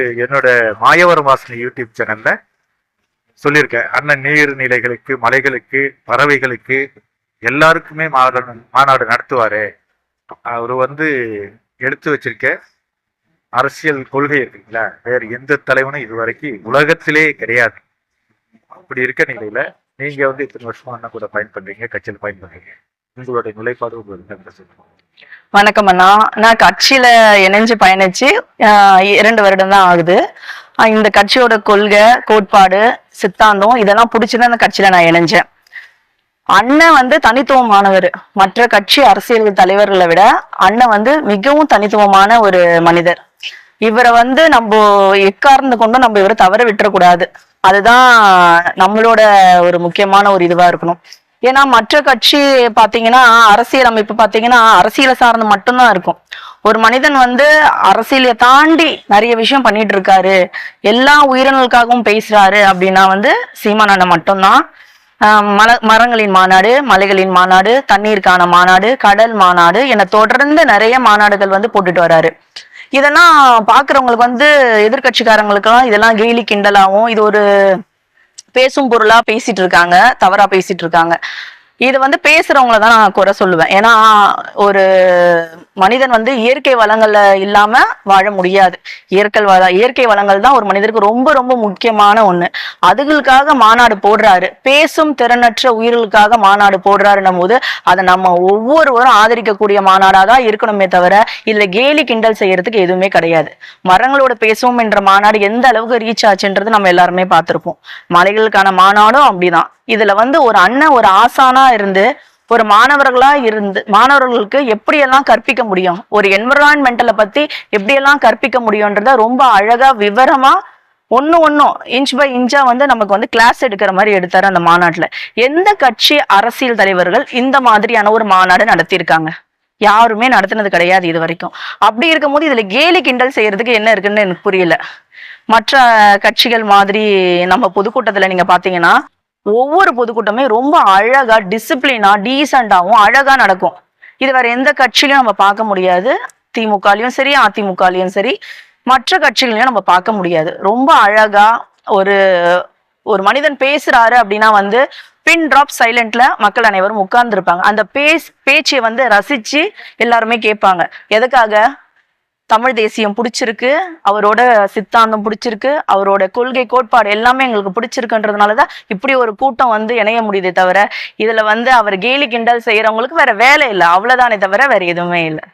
என்னோட மாயவரம் வாசனை யூடியூப் சேனல்ல சொல்லியிருக்கேன். அண்ணன் நீர்நிலைகளுக்கு மலைகளுக்கு பறவைகளுக்கு எல்லாருக்குமே மாநாடு மாநாடு நடத்துவாரு. அவர் வந்து எடுத்து வச்சிருக்க அரசியல் கொள்கை இருக்குங்களா? வேற எந்த தலைவனும் இதுவரைக்கும் உலகத்திலே கிடையாது. அப்படி இருக்க நிலையில நீங்க வந்து இத்தனை வருஷமா அண்ணன் கூட பயன்படுறீங்க கட்சியில் பயன்படுறீங்க. உங்களுடைய நிலைப்பாடு உங்களுக்கு என்ன வணக்கம் அண்ணா. நான் கட்சியில இணைஞ்சு பயணிச்சு இரண்டு வருடம் தான் ஆகுது. இந்த கட்சியோட கொள்கை கோட்பாடு சித்தாந்தம் இதெல்லாம் பிடிச்சிதான் அந்த கட்சியில நான் இணைஞ்சேன். அண்ணன் வந்து தனித்துவமானவர். மற்ற கட்சி அரசியல் தலைவர்களை விட அண்ணன் வந்து மிகவும் தனித்துவமான ஒரு மனிதர். இவரை வந்து நம்ம எக்கார்ந்து கொண்டும் நம்ம இவரை தவற விட்டுறக்கூடாது. அதுதான் நம்மளோட ஒரு முக்கியமான ஒரு இதுவா இருக்கணும். ஏன்னா மற்ற கட்சி பாத்தீங்கன்னா அரசியல் அமைப்பு பாத்தீங்கன்னா அரசியலை சார்ந்து மட்டும்தான் இருக்கும். ஒரு மனிதன் வந்து அரசியலை தாண்டி நிறைய விஷயம் பண்ணிட்டு இருக்காரு. எல்லா உயிரினங்களுக்காகவும் பேசுறாரு அப்படின்னா வந்து சீமானண்ணன் மட்டும்தான். மல மரங்களின் மாநாடு மலைகளின் மாநாடு தண்ணீருக்கான மாநாடு கடல் மாநாடு என தொடர்ந்து நிறைய மாநாடுகள் வந்து போட்டுட்டு வராரு. இதெல்லாம் பாக்குறவங்களுக்கு வந்து எதிர்கட்சிக்காரங்களுக்கெல்லாம் இதெல்லாம் கேலி கிண்டலாவும் இது ஒரு பேசும் பொருளா பேசிட்டு இருக்காங்க தவறா பேசிட்டு இருக்காங்க. இது வந்து பேசுறவங்கள தான் நான் குறை சொல்லுவேன். ஏன்னா ஒரு மனிதன் வந்து இயற்கை வளங்கள்ல இல்லாம வாழ முடியாது. இயற்கை வள இயற்கை வளங்கள் தான் ஒரு மனிதருக்கு ரொம்ப ரொம்ப முக்கியமான ஒண்ணு. அதுகளுக்காக மாநாடு போடுறாரு. பேசும் திறனற்ற உயிர்களுக்காக மாநாடு போடுறாருன்னும் போது அதை நம்ம ஒவ்வொருவரும் ஆதரிக்கக்கூடிய மாநாடா தான் இருக்கணுமே தவிர இல்ல கேலி கிண்டல் செய்யறதுக்கு எதுவுமே கிடையாது. மரங்களோட பேசுவோம் என்ற மாநாடு எந்த அளவுக்கு ரீச் ஆச்சுன்றது நம்ம எல்லாருமே பார்த்திருப்போம். மலைகளுக்கான மாநாடும் அப்படிதான். இதுல வந்து ஒரு அண்ணன் ஒரு ஆசானா இருந்து ஒரு மாணவர்களா இருந்து மாணவர்களுக்கு எப்படியெல்லாம் கற்பிக்க முடியும்? ஒரு என்விரான்மெண்டலை பத்தி எப்படியெல்லாம் கற்பிக்க முடியும்ன்றத ரொம்ப அழகா விவரமா ஒன்று ஒன்னும் இன்ச் பை இன்ச்சா வந்து நமக்கு வந்து கிளாஸ் எடுக்கிற மாதிரி எடுத்தாரு அந்த மாநாட்டுல. எந்த கட்சி அரசியல் தலைவர்கள் இந்த மாதிரியான ஒரு மாநாடு நடத்தியிருக்காங்க? யாருமே நடத்தினது கிடையாது இது வரைக்கும். அப்படி இருக்கும்போது இதுல கேலி கிண்டல் செய்யறதுக்கு என்ன இருக்குன்னு எனக்கு புரியல. மற்ற கட்சிகள் மாதிரி நம்ம பொதுக்கூட்டத்துல நீங்க பாத்தீங்கன்னா ஒவ்வொரு பொதுக்கூட்டமே ரொம்ப அழகா டிசிப்ளினா டீசெண்டாகவும் அழகா நடக்கும். இது வேற எந்த கட்சியிலையும் நம்ம பார்க்க முடியாது. திமுகலையும் சரி அதிமுகலையும் சரி. மற்ற கட்சிகளையும் நம்ம பார்க்க முடியாது. ரொம்ப அழகா ஒரு ஒரு மனிதன் பேசுறாரு அப்படின்னா வந்து பின் ட்ராப் சைலண்ட்ல மக்கள் அனைவரும் உட்கார்ந்து இருப்பாங்க அந்த பேஸ் பேச்சை வந்து ரசிச்சு எல்லாருமே கேட்பாங்க. எதுக்காக? தமிழ் தேசியம் பிடிச்சிருக்கு அவரோட சித்தாந்தம் பிடிச்சிருக்கு அவரோட கொள்கை கோட்பாடு எல்லாமே எங்களுக்கு பிடிச்சிருக்குன்றதுனாலதான் இப்படி ஒரு கூட்டம் வந்து இணைய முடியுதே தவிர இதுல வந்து அவர் கேலி கிண்டல் செய்யறவங்களுக்கு வேற வேலை இல்லை. அவ்வளவுதானே தவிர வேற எதுவுமே இல்லை.